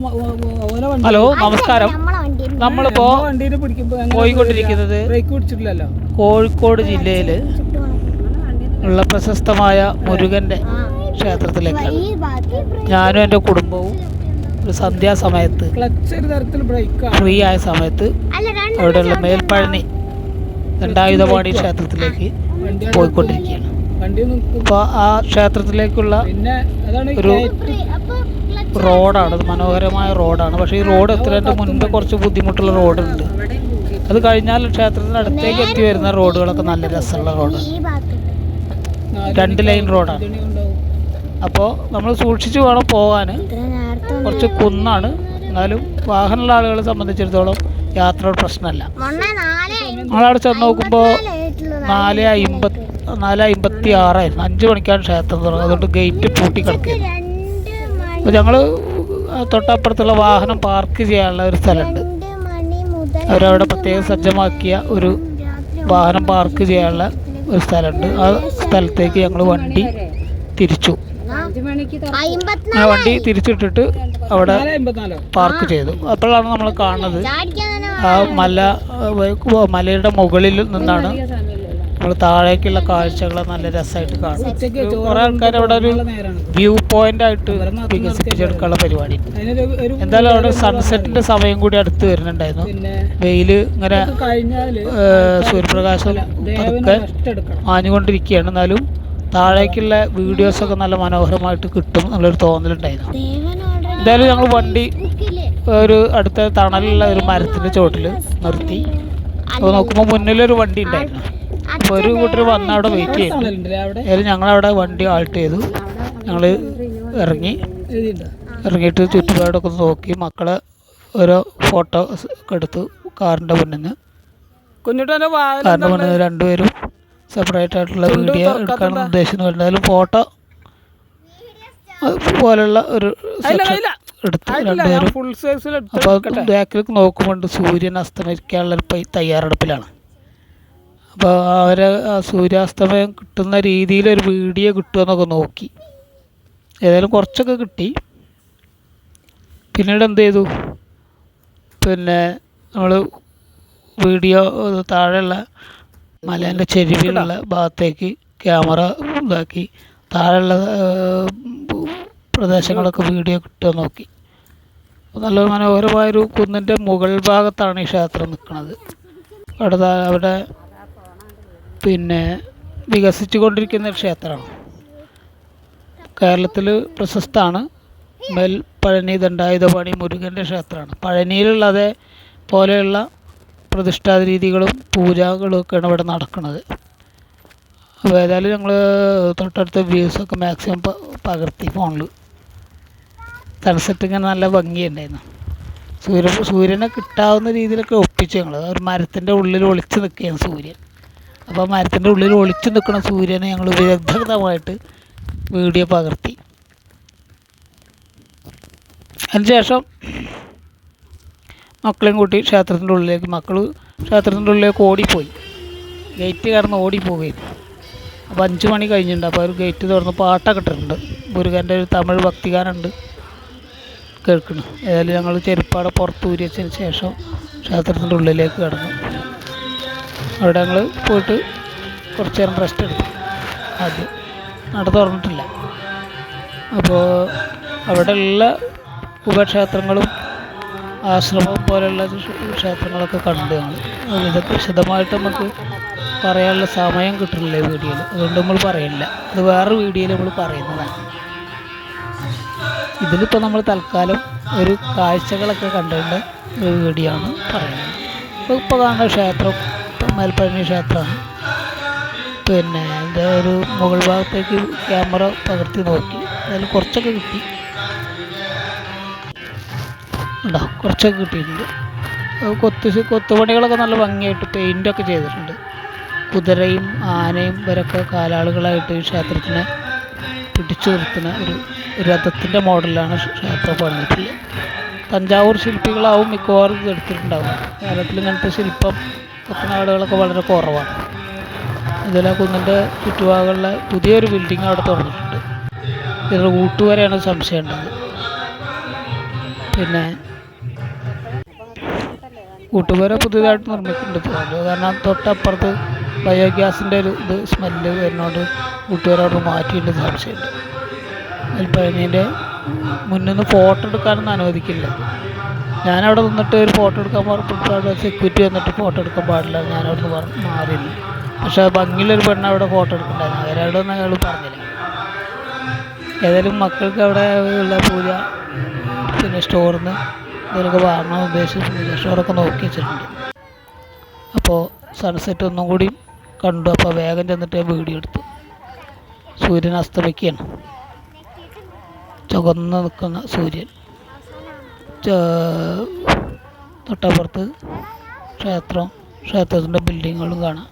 Hello നമസ്കാരം. നമ്മളിപ്പോ പോയിക്കൊണ്ടിരിക്കുന്നത് കോഴിക്കോട് ജില്ലയിൽ ഉള്ള പ്രശസ്തമായ മുരുകന്റെ ക്ഷേത്രത്തിലേക്കാണ്. ഞാനും എന്റെ കുടുംബവും ഒരു സന്ധ്യാസമയത്ത് ഫ്രീ ആയ സമയത്ത് അവിടെയുള്ള മേൽപ്പഴനി ദണ്ഡായുധപാണി ക്ഷേത്രത്തിലേക്ക് പോയിക്കൊണ്ടിരിക്കുകയാണ്. വണ്ടി അപ്പോൾ ആ ക്ഷേത്രത്തിലേക്കുള്ള പിന്നെ അതാണ് ഒരു. റോഡാണ് അത് മനോഹരമായ റോഡാണ്. പക്ഷേ ഈ റോഡ് എത്തുന്നതിന്റെ മുൻപ് കുറച്ച് ബുദ്ധിമുട്ടുള്ള റോഡുണ്ട്. അത് കഴിഞ്ഞാൽ ക്ഷേത്രത്തിന് അടുത്തേക്ക് എത്തി വരുന്ന റോഡുകളൊക്കെ നല്ല രസമുള്ള റോഡ് രണ്ട് ലൈൻ റോഡാണ്. അപ്പോൾ നമ്മൾ സൂക്ഷിച്ച് വേണം പോകാൻ കുറച്ച് കുന്നാണ്. എന്നാലും വാഹനമുള്ള ആളുകളെ സംബന്ധിച്ചിടത്തോളം യാത്ര പ്രശ്നമല്ല. നമ്മളവിടെ ചെന്ന് നോക്കുമ്പോൾ നാല് അമ്പത്തി നാല് അമ്പത്തി ആറായിരുന്നു അഞ്ച് മണിക്കാണ് ക്ഷേത്രം തുറന്നത് അതുകൊണ്ട് ഗേറ്റ് പൂട്ടി കിടക്കുകയാണ്. അപ്പോൾ ഞങ്ങൾ തൊട്ടപ്പുറത്തുള്ള വാഹനം പാർക്ക് ചെയ്യാനുള്ള ഒരു സ്ഥലമുണ്ട്. അവരവിടെ പ്രത്യേകം സജ്ജമാക്കിയ ഒരു വാഹനം പാർക്ക് ചെയ്യാനുള്ള ഒരു സ്ഥലമുണ്ട്. ആ സ്ഥലത്തേക്ക് ഞങ്ങൾ വണ്ടി തിരിച്ചു. ആ വണ്ടി തിരിച്ചിട്ടിട്ട് അവിടെ പാർക്ക് ചെയ്തു. അപ്പോഴാണ് നമ്മൾ കാണുന്നത്. ആ മല മലയുടെ മുകളിൽ നിന്നാണ് നമ്മൾ താഴേക്കുള്ള കാഴ്ചകൾ നല്ല രസമായിട്ട് കാണാം. കുറെ ആൾക്കാർ അവിടെ ഒരു നേരാണ്. വ്യൂ പോയിന്റ് ആയിട്ട് വികസിപ്പിച്ചെടുക്കാനുള്ള പരിപാടി. അതിനൊരു എന്തായാലും അവിടെ സൺസെറ്റിന്റെ സമയം കൂടി അടുത്ത് വരുന്നുണ്ടായിരുന്നു. വെയിൽ വെയിൽ ഇങ്ങനെ സൂര്യപ്രകാശം ഒക്കെ പതുക്കെ മാഞ്ഞുകൊണ്ടിരിക്കുകയാണ് എന്നാലും താഴേക്കുള്ള വീഡിയോസൊക്കെ നല്ല മനോഹരമായിട്ട് കിട്ടും എന്നുള്ളൊരു തോന്നലുണ്ടായിരുന്നു. എന്തായാലും ഞങ്ങൾ വണ്ടി ഒരു അടുത്ത തണലുള്ള ഒരു മരത്തിന്റെ ചോട്ടിൽ നിർത്തി. അപ്പോൾ നോക്കുമ്പോൾ മുന്നിലൊരു വണ്ടി ഉണ്ടായിരുന്നു. അപ്പോൾ ഒരു കൂട്ടർ വന്ന് അവിടെ വെയിറ്റ് ചെയ്തു. ഞങ്ങൾ അവിടെ? ഏതായാലും ഞങ്ങളവിടെ വണ്ടി ആൾട്ട് ചെയ്തു. ഞങ്ങൾ ഇറങ്ങി. ഇറങ്ങിയിട്ട് ചുറ്റുപാടൊക്കെ നോക്കി. മക്കളെ ഓരോ ഫോട്ടോ ഒക്കെ എടുത്തു കാറിന്റെ മുന്നിൽ നിന്ന് കാറിന്റെ മുന്നിൽ നിന്ന് രണ്ടുപേരും സെപ്പറേറ്റ് ആയിട്ടുള്ള വീഡിയോ എടുക്കാൻ എടുക്കാനുള്ള ഉദ്ദേശിക്കുന്നു. എന്തായാലും ഫോട്ടോ പോലുള്ള ഒരു എടുത്ത് രണ്ടുപേരും. ഫുൾ സൈസിൽ അപ്പോൾ ബാക്കിലേക്ക് നോക്കുമ്പോൾ സൂര്യൻ അസ്തമിക്കാനുള്ള തയ്യാറെടുപ്പിലാണ്. അപ്പോൾ അവരെ സൂര്യാസ്തമയം കിട്ടുന്ന രീതിയിൽ ഒരു വീഡിയോ കിട്ടുമെന്നൊക്കെ നോക്കി. ഏതായാലും കുറച്ചൊക്കെ കിട്ടി. പിന്നീട് എന്ത് ചെയ്തു? പിന്നെ നമ്മൾ വീഡിയോ താഴെയുള്ള മലേന്റെ ചെരുവിലുള്ള ഭാഗത്തേക്ക് ക്യാമറ ഇതാക്കി. താഴെയുള്ള പ്രദേശങ്ങളൊക്കെ വീഡിയോ കിട്ടുക നോക്കി. നല്ല മനോഹരമായൊരു കുന്നിന്റെ മുകൾ ഭാഗത്താണ് ഈ ക്ഷേത്രം നിൽക്കുന്നത്. അവിടെ അവിടെ പിന്നെ വികസിച്ചു കൊണ്ടിരിക്കുന്ന ക്ഷേത്രമാണ് കേരളത്തിൽ പ്രശസ്തമാണ്. മേൽ പഴനി ദണ്ഡായുധപാണി മുരുകന്റെ ക്ഷേത്രമാണ്. പഴനിയിലുള്ള അതേ പോലെയുള്ള പ്രതിഷ്ഠാ രീതികളും പൂജകളും ഒക്കെയാണ് ഇവിടെ നടക്കുന്നത്. അപ്പോൾ ഏതായാലും ഞങ്ങൾ തൊട്ടടുത്ത വ്യൂസൊക്കെ മാക്സിമം പകർത്തി ഫോണിൽ സൺസെറ്റ് ഇങ്ങനെ നല്ല ഭംഗിയുണ്ടായിരുന്നു സൂര്യ സൂര്യനെ കിട്ടാവുന്ന രീതിയിലൊക്കെ ഒപ്പിച്ചു ഞങ്ങൾ ഒരു മരത്തിന്റെ ഉള്ളിൽ ഒളിച്ച് നിൽക്കുകയാണ് സൂര്യൻ. അപ്പോൾ മരത്തിന്റെ ഉള്ളിൽ ഒളിച്ചു നിൽക്കുന്ന സൂര്യനെ ഞങ്ങൾ വിദഗ്ധമായിട്ട് വീഡിയോ പകർത്തി. അതിനുശേഷം മക്കളെയും കൂട്ടി ക്ഷേത്രത്തിന്റെ ഉള്ളിലേക്ക് മക്കൾ ക്ഷേത്രത്തിന്റെ ഉള്ളിലേക്ക് ഓടിപ്പോയി. ഗേറ്റ് കടന്ന് ഓടിപ്പോവുകയും. അപ്പോൾ അഞ്ച് മണി കഴിഞ്ഞിട്ടുണ്ട്. അപ്പോൾ ഒരു ഗേറ്റ് തുറന്ന് പാട്ടൊക്കെ ഇട്ടിട്ടുണ്ട്. മുരുകന്റെ ഒരു തമിഴ് ഭക്തിഗാനുണ്ട് കേൾക്കുന്നു. ഏതായാലും ഞങ്ങൾ ചെരുപ്പാടെ പുറത്ത് ഊരി വെച്ചതിന് ശേഷം ക്ഷേത്രത്തിന്റെ ഉള്ളിലേക്ക് കിടന്നു. അവിടെ ഞങ്ങൾ പോയിട്ട് കുറച്ച് നേരം റെസ്റ്റ് എടുത്തു. അത് നട തുറന്നിട്ടില്ല. അപ്പോൾ അവിടെയുള്ള ഉപക്ഷേത്രങ്ങളും ആശ്രമം പോലെയുള്ള ക്ഷ- ക്ഷേത്രങ്ങളൊക്കെ കണ്ടു ഞങ്ങൾ. ഇതൊക്കെ വിശദമായിട്ട് നമുക്ക് പറയാനുള്ള സമയം കിട്ടുന്നില്ല ഈ വീഡിയോയിൽ. അതുകൊണ്ട് നമ്മൾ പറയുന്നില്ല അത് വേറൊരു വീഡിയോയിൽ നമ്മൾ പറയുന്നതാണ്. ഇതിലിപ്പോൾ നമ്മൾ തൽക്കാലം ഒരു കാഴ്ചകളൊക്കെ കണ്ടുകൊണ്ട് വീഡിയോ ആണ് പറയുന്നത്. ഇപ്പോൾ ഇപ്പോൾ കാണുന്ന ക്ഷേത്രം മേൽപ്പഴനി ക്ഷേത്രമാണ് പിന്നെ എന്റെ ഒരു മുകൾ ഭാഗത്തേക്ക് ക്യാമറ പകർത്തി നോക്കി. അതിൽ കുറച്ചൊക്കെ കിട്ടി. ഉണ്ടോ കുറച്ചൊക്കെ കിട്ടിയിട്ടുണ്ട്. കൊത്ത് കൊത്തുപണികളൊക്കെ നല്ല ഭംഗിയായിട്ട് പെയിന്റൊക്കെ ചെയ്തിട്ടുണ്ട്. കുതിരയും ആനയും ഇവരൊക്കെ കാലാളുകളായിട്ട് ഈ ക്ഷേത്രത്തിനെ പിടിച്ചു നിർത്തുന്ന ഒരു രഥത്തിന്റെ മോഡലാണ് ക്ഷേത്രം പണിതിട്ടുള്ളത്. തഞ്ചാവൂർ ശില്പികളാവും മിക്കവാറും ഇത് എടുത്തിട്ടുണ്ടാവും കേരളത്തിൽ ഇങ്ങനത്തെ ശില്പം കൊത്തനാടുകളൊക്കെ വളരെ കുറവാണ്. ഇതിലെ കുന്നിന്റെ ചുറ്റുഭാഗമുള്ള പുതിയൊരു ബിൽഡിംഗ് അവിടെ തുറന്നിട്ടുണ്ട്. ഇതിൽ ഊട്ടുവരെയാണ് സംശയം ഉണ്ടത് പിന്നെ കൂട്ടുപേരെ പുതിയതായിട്ട് നിർമ്മിക്കുന്നുണ്ട് കാരണം തൊട്ടപ്പുറത്ത് ബയോഗ്യാസിന്റെ ഒരു ഇത് സ്മെല്ല് വരുന്നതുകൊണ്ട് കൂട്ടുകാരോട് മാറ്റിയിട്ട് സംശയമുണ്ട്. നെൽപ്പഴനീന്റെ മുന്നിൽ നിന്ന് ഫോട്ടോ എടുക്കാനൊന്നും അനുവദിക്കില്ല. ഞാനവിടെ നിന്നിട്ട് ഒരു ഫോട്ടോ എടുക്കാൻ പറഞ്ഞപ്പോൾ സെക്യൂരിറ്റി വന്നിട്ട് ഫോട്ടോ എടുക്കാൻ പാടില്ല ഞാനവിടെ നിന്ന് പറഞ്ഞു മാറിയിരുന്നു. പക്ഷേ ഭംഗിയിലൊരു പെണ്ണ് അവിടെ ഫോട്ടോ എടുക്കണ്ടായിരുന്നു അവരവിടെ നിന്ന് അയാൾ പറഞ്ഞില്ല. ഏതായാലും മക്കൾക്ക് അവിടെ ഉള്ള പൂജ പിന്നെ സ്റ്റോറിൽ നിന്ന് ഇതിലൊക്കെ വാങ്ങാൻ ഉദ്ദേശിച്ച് പൂജ സ്റ്റോറൊക്കെ നോക്കി വെച്ചിട്ടുണ്ട്. അപ്പോൾ സൺസെറ്റ് ഒന്നും കൂടി കണ്ടു. അപ്പോൾ വേഗം ചെന്നിട്ട് വീഡിയോ എടുത്തു. സൂര്യൻ അസ്തമിക്കുകയാണ്. ചുവന്ന് നിൽക്കുന്ന സൂര്യൻ. തൊട്ടപ്പുറത്ത് ക്ഷേത്രം ക്ഷേത്രത്തിന്റെ ബിൽഡിങ്ങുകളും കാണാം.